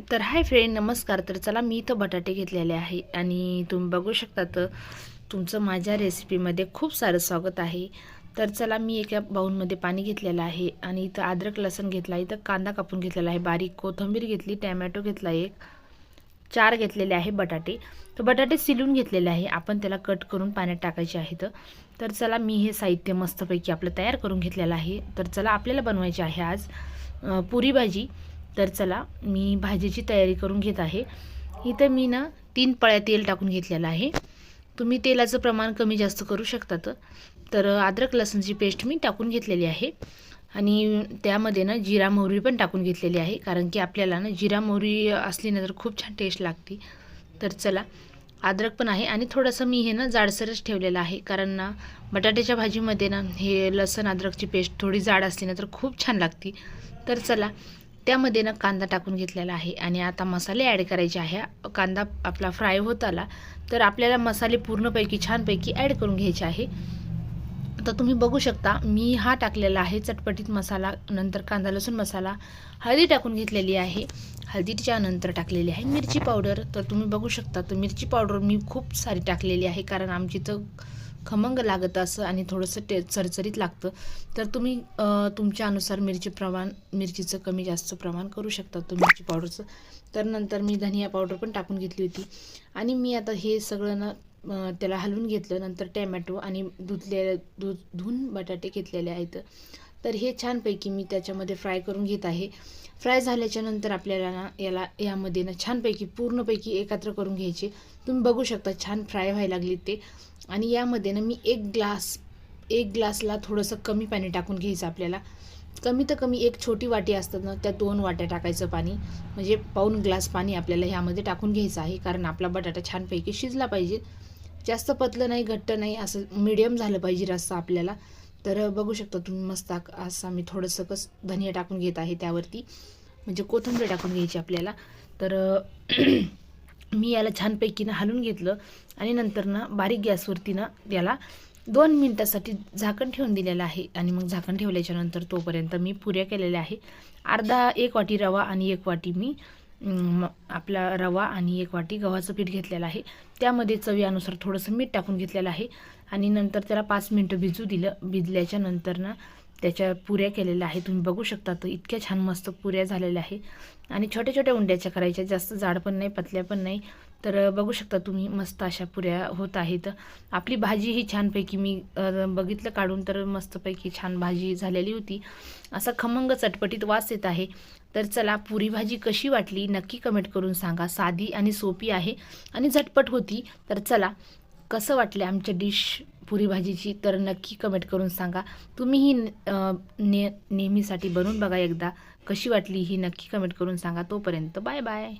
तर hi friend नमस्कार. तर चला मी इथं बटाटे घेतलेले आहे आणि तुम्ही बघू शकता तर तुमचं माझ्या रेसिपीमध्ये खूप सारं स्वागत आहे. तर चला मी एका बाऊलमध्ये पाणी घेतलेलं आहे आणि इथं अद्रक लसण घेतला इथं कांदा कापून घेतलेला आहे बारीक कोथिंबीर घेतली टॅमॅटो घेतला एक चार घेतलेले आहे बटाटे. तर बटाटे सिलून घेतलेले आहे आपण त्याला कट करून पाण्यात टाकायचे आहेत. तर चला मी हे साहित्य मस्तपैकी आपलं तयार करून घेतलेलं आहे. तर चला आपल्याला बनवायचे आहे आज पुरी भाजी. तर चला मी भाजीची तयारी करून घेत आहे. इथं मी ना तीन पळ्या तेल टाकून घेतलेलं आहे. तुम्ही तेलाचं प्रमाण कमी जास्त करू शकतात. तर अद्रक लसणची पेस्ट मी टाकून घेतलेली आहे. आणि त्यामध्ये ना जिरा मोहरी पण टाकून घेतलेली आहे. कारण की आपल्याला ना जिरा मोहरी असली ना तर खूप छान टेस्ट लागते. तर चला अद्रक पण आहे. आणि थोडंसं मी हे ना जाडसरच ठेवलेलं आहे. कारण ना बटाट्याच्या भाजीमध्ये ना हे लसण अद्रकची पेस्ट थोडी जाड असली ना तर खूप छान लागते. तर चला त्यामध्ये ना कांदा टाकून घेतलेला आहे आणि आता मसाले ॲड करायचे आहे. कांदा आपला फ्राय होत आला तर आपल्याला मसाले पूर्णपैकी छानपैकी ॲड करून घ्यायचे आहे. तर तुम्ही बघू शकता मी हा टाकलेला आहे चटपटीत मसाला नंतर कांदा लसूण मसाला हळदी टाकून घेतलेली आहे. हळदीच्या नंतर टाकलेली आहे मिरची पावडर. तर तुम्ही बघू शकता तर मिरची पावडर मी खूप सारी टाकलेली आहे कारण आमची तर खमंग लागत असं आणि थोडंसं टे चरचरीत लागतं तर तुम्ही तुमच्या अनुसार मिरची प्रमाण मिरचीचं कमी जास्त प्रमाण करू शकता तो मिरची पावडरचं. तर नंतर मी धनिया पावडर पण टाकून घेतली होती. आणि मी आता हे सगळं ना त्याला हलवून घेतलं नंतर टॅमॅटो आणि धुतलेले धु धुवून बटाटे घेतलेले आहेत. तर हे छानपैकी मी त्याच्यामध्ये फ्राय करून घेत आहे. फ्राय झाल्याच्यानंतर आपल्याला ना याला यामध्ये ना छानपैकी पूर्णपैकी एकत्र करून घ्यायचे. तुम्ही बघू शकता छान फ्राय व्हायला लागली ते. आणि यामध्ये ना मी एक ग्लास एक ग्लासला थोडंसं कमी पाणी टाकून घ्यायचं आपल्याला. कमी तर कमी एक छोटी वाटी असतात ना त्या दोन वाट्या टाकायचं पाणी. म्हणजे पाऊन ग्लास पाणी आपल्याला ह्यामध्ये टाकून घ्यायचं आहे कारण आपला बटाटा छानपैकी शिजला पाहिजे. जास्त पतलं नाही घट्ट नाही असं मिडियम झालं पाहिजे रस्सा आपल्याला. तर बघू शकता तुम्ही मस्त असा मी थोडंसं कस धनिया टाकून घेत आहे त्यावरती. म्हणजे कोथिंबीर टाकून घ्यायची आपल्याला. तर मी याला छानपैकी ना हलून घेतलं आणि नंतर ना बारीक गॅसवरती ना याला दोन मिनटासाठी झाकण ठेवून दिलेलं आहे. आणि मग झाकण ठेवल्याच्या नंतर तोपर्यंत मी पुऱ्या केलेल्या आहे. अर्धा एक वाटी रवा आणि एक वाटी मी आपला रवा आणि एक वाटी गव्हाचं पीठ घेतलेलं आहे. त्यामध्ये चवीनुसार थोडंसं मीठ टाकून घेतलेलं आहे. आणि नंतर त्याला पाच मिनटं भिजू दिलं. भिजल्याच्या नंतर ना त्याच्या पुऱ्या केलेल्या आहे तुम्ही बघू शकता तर इतक्या छान मस्त पुऱ्या झालेल्या आहे आणि छोट्या छोट्या उंड्याच्या करायच्या जास्त जाड पण नाही पतल्या पण नाही. तर बघू शकता तुम्ही मस्त अशा पुऱ्या होत आहेत. आपली भाजी ही छानपैकी मी बघितलं काढून तर मस्तपैकी छान भाजी झालेली होती. असा खमंग चटपटीत वास येत आहे. तर चला पुरी भाजी कशी वाटली नक्की कमेंट करून सांगा. साधी आणि सोपी आहे आणि झटपट होती. तर चला कसं वाटलं आमच्या डिश पुरी भाजीची? तर नक्की कमेंट करून सांगा. तुम्हीही अ, ने नेहमीसाठी बनवून बघा एकदा. कशी वाटली ही नक्की कमेंट करून सांगा. तोपर्यंत बाय बाय